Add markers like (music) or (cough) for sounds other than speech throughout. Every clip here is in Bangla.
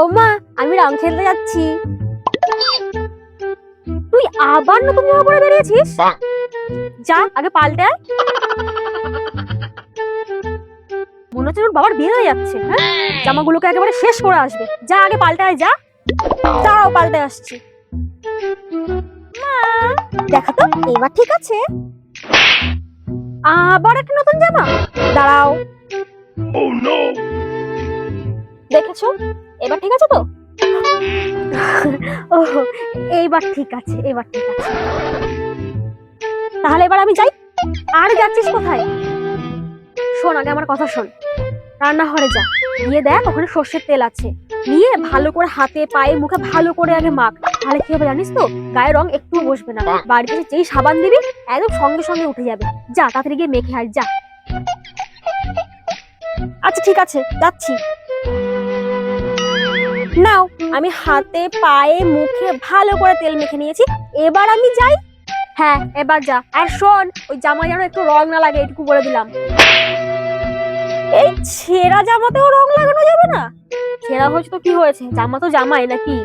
ও মা আমি রং খেলতে যাচ্ছি। তুই আবার নতুন জামা পরে বেরিয়েছিস যা আগে পাল্টে আয়। মনে হচ্ছে বাবার বিয়ে হয়ে যাচ্ছে হ্যাঁ? জামাগুলোকে একেবারে শেষ করে আসবে। যা আগে পাল্টে আয় যা। দাঁড়াও পাল্টে আসছি। মা দেখা তো এবার ঠিক আছে। আবার একটা নতুন জামা। দাঁড়াও। Oh no! দেখেছ? এবার ঠিক আছে তো? (laughs) ও এইবার ঠিক আছে এবার ঠিক আছে। তাহলে এবার আমি যাই। আর যাচ্ছিস কোথায়? শোন আগে আমার কথা শোন। রান্নাঘরে যা। গিয়ে দেখ ওখানে সর্ষের তেল আছে। নিয়ে ভালো করে হাতে পায়ে মুখে ভালো করে আগে মাখ। তাহলে কি হবে জানিস তো? গায়ে রং একটুও বসবে না। বাড়িতে যেই সাবান দিবি একদম সঙ্গে সঙ্গে উঠে যাবে। যা তাড়াতাড়ি গিয়ে মেখে আয় যা। আচ্ছা ঠিক আছে যাচ্ছি। নাও, আমি হাতে, পায়ে, মুখে ভালো করে তেল মেখে নিয়েছি। এবার আমি যাই। হ্যাঁ এবার যা। আর শোন, ওই জামা যেন একটু রং না লাগে এটুকু বলে দিলাম। এই ছেঁড়া জামাতেও রং লাগানো যাবে না? ছেঁড়া হয়েছে তো কি হয়েছে? জামা তো জামাই নাকি?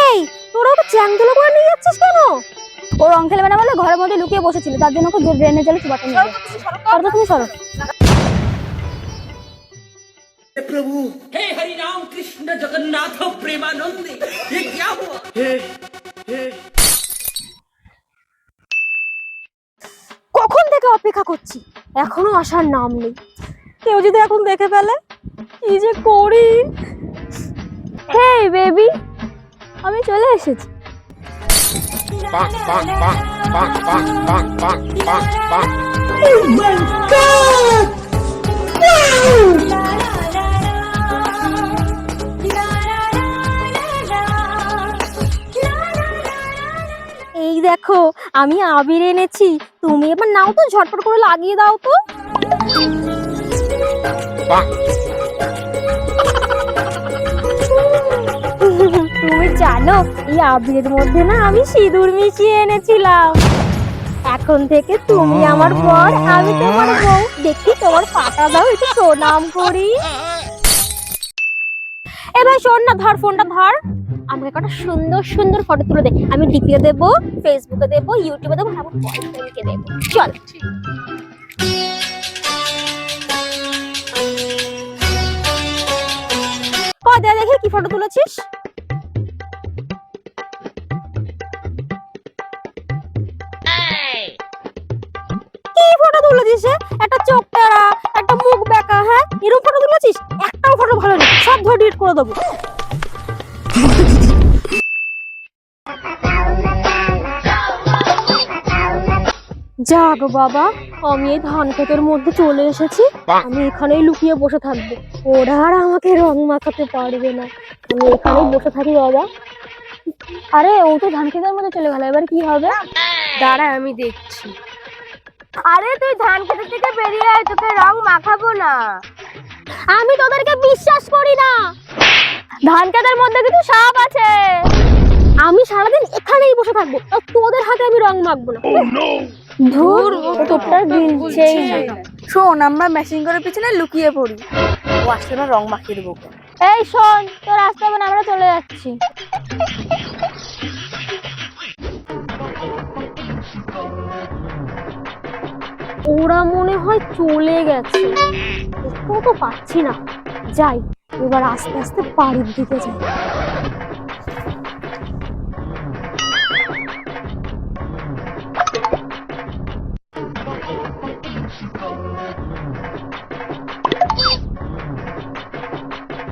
এই, তোরা ওকে চ্যাংদোলা করে নিয়ে যাচ্ছিস কেন? ও রং খেলবে না বলে ঘরের মধ্যে লুকিয়ে বসেছিল তার জন্য ওকে ড্রেনের জলে চুবাতে নিয়ে যাবে তারপর তুমি সরো हे प्रभु हे हरि राम कृष्ण जगन्नाथ प्रेमानंद ये क्या हुआ हे हे কখন থেকে অপেক্ষা করছি এখনো আসার নাম নেই কেউ যদি এখন দেখে ফেলে কি যে করি হে বেবি আমি চলে এসেছি Bonk, bonk, bonk, bonk, bonk, bonk, bonk, bonk, bonk. এই দেখো আমি আবির এনেছি তুমি এবার নাও তো ঝটপট করে লাগিয়ে দাও তো তুমি জানো, এই আবিরের মধ্যে না আমি সিঁদুর মিশিয়ে এনেছিলাম। এখন থেকে তুমি আমার বর, আমি তোমার বউ। দেখি তোমার পাটা দাও, একটু প্রণাম করি। এ ভাই, শোন না, ধর, ফোনটা ধর। আমাকে কটা সুন্দর সুন্দর ফটো তুলে দে আমি ডিপিতে দেবো ফেসবুকে দেবো ইউটিউবে দেবো আমার বয়ফ্রেন্ডকে দেবো। চল। দে দেখি কি ফটো তুলেছিস? কি ফটো একটা চোখ টেরা একটা মুখ বেঁকা হ্যাঁ? এরকম ফটো তুলেছিস একটাও ফটো ভালো নেই। সব ধরে ডিলিট করে দেবো। যাক বাবা, আমি এই ধান ক্ষেতের মধ্যে চলে এসেছি। আমি এখানেই লুকিয়ে বসে থাকব। ওরা আর আমাকে রং মাখাতে পারবে না। আমি এখানেই বসে থাকি বাবা। আরে, ও তো ধান ক্ষেতের মধ্যে চলে গেল। এবার কি হবে? দাঁড়া, আমি দেখছি। আরে তুই ধান ক্ষেতের থেকে বেরিয়ে আয় তোকে রং মাখাবো না। আমি তোদেরকে বিশ্বাস করি না। ধান খেতের মধ্যে কিন্তু সাপ আছে। আমি সারাদিন এখানেই বসে থাকব আর তোদের হাতে আমি রং মাখবো না। Oh ধুর তোরটা গিলছেই না শোন আমরা মেশিন করে পিছনে লুকিয়ে পড়ি। ও আসলে রং মাখিয়ে দেবো। এই শোন তোর আসতে হবে না আমরা চলে যাচ্ছি। ওরা মনে হয় চলে গেছে দেখতেও তো পাচ্ছি না যাই এবার আস্তে আস্তে বাড়ির দিকে যাই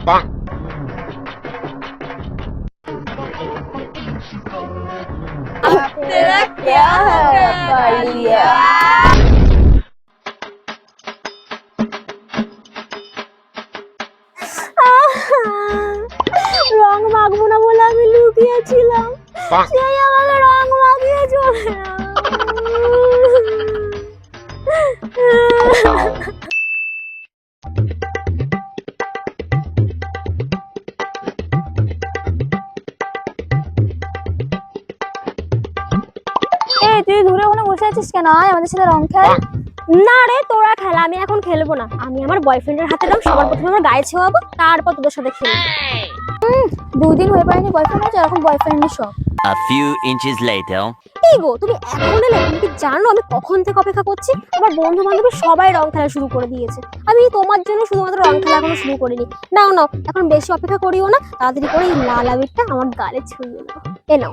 Bonk. तेरा क्या है बालिया সেই আমাকে রং মাখিয়ে চলে তুই দূরে ওখানে বসে আছিস কেন? আয় আমাদের সাথে রং খেল। না রে তোরা খেলা আমি এখন খেলব না। আমি আমার বয়ফ্রেন্ডের হাতে রং সবার প্রথমে আমার গায়ে ছোঁয়াবো তারপর তোদের সাথে খেলব। দুদিন হয়ে পারেনি বয়ফ্রেন্ড আছে এখন বয়ফ্রেন্ডের সব। A few inches later. এই গো তুমি এখন এলে তুমি কি জানো আমি কখন থেকে অপেক্ষা করছি? আমার বন্ধু বান্ধবী সবাই রং খেলা শুরু করে দিয়েছে। আমি তোমার জন্য শুধুমাত্র রং খেলা এখনও শুরু করিনি। নাও নাও এখন বেশি অপেক্ষা করিও না তাড়াতাড়ি করে এই লাল আবিরটা আমার গালে ছুঁয়ে নাও। এ নাও।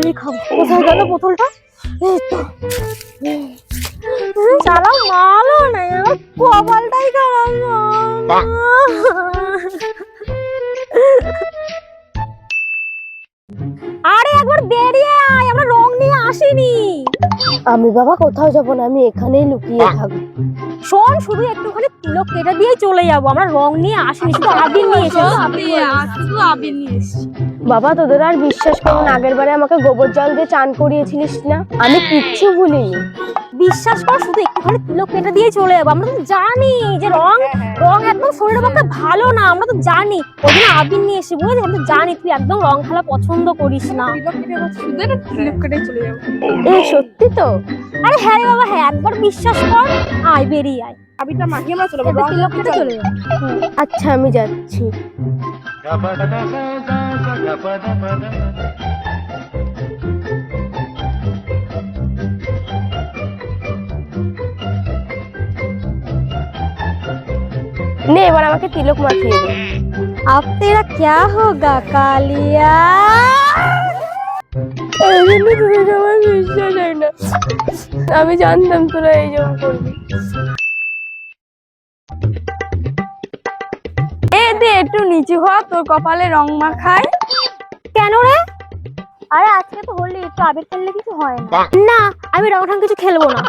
মালই খাব। কোথায় গেল বোতলটা? এই তো। মালও নাই আমার কপালটাই খারাপ আরে একবার বেরিয়ে আয় আমরা রং নিয়ে আসিনি। আমি বাবা কোথাও যাব না আমি এখানেই লুকিয়ে থাকব। শোন শুধু একটুখানি তিলক কেটে দিয়ে চলে যাব আমরা রং নিয়ে আসিনি শুধু আবির নিয়ে এসেছি। আবির নিয়ে এসেছি। বাবা তোদের আর বিশ্বাস করুন আগের বারে আমাকে গোবর জল দিয়ে চান করিয়েছিলিস না? আমি কিচ্ছু ভুলিনি। বিশ্বাস কর শুধু একটুখানি তিলক কেটে দিয়ে চলে যাব। আমরা তো জানি যে রং রং একদম শরীরের পক্ষে ভালো না আমরা তো জানি। ওই জন্য আবির নিয়ে এসে বুঝলি আমরা তো জানি তুই একদম রং খেলা পছন্দ করিস না। এই সত্যি তো? আরে হ্যাঁ রে বাবা হ্যাঁ একবার বিশ্বাস কর আয় বেরিয়ে আয়। আবিটা মাখিয়ে আমরা চলে এবার তিলক কেটে চলে যাবো আচ্ছা আমি যাচ্ছি নে এবার আমাকে তিলক মাখিয়ে দে अब तेरा क्या होगा कालिया এই জন্য তোদের আমার বিশ্বাস হয় না আমি জানতাম তোরা এই জন্য করবি একটু নিচু হ তোর কপালে রং মাখায়। কেন রে? আরে আজকে তো হোলি একটু আবির খেললে কিছু হয় না। না আমি রং ঢং কিছু খেলব না।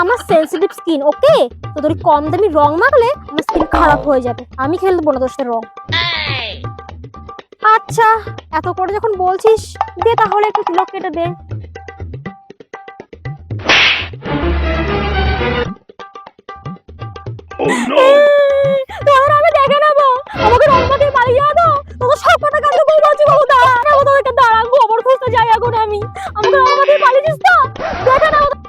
আমার সেনসিটিভ স্কিন ওকে তোদের কম দামি রং মাখলে আমার স্কিন খারাপ হয়ে যাবে। আমি খেলব না তোর সাথে রং। আচ্ছা এত করে যখন বলছিস দে তাহলে একটু তিলক কেটে দে। Oh no! পাটা কান্ড বউ বাজে বউদা আমার দাঁড়া গোবর খুঁজতে যাই এখন আমি। আমি আমাদের পালিয়েছিস তো? দেখেন আমাদের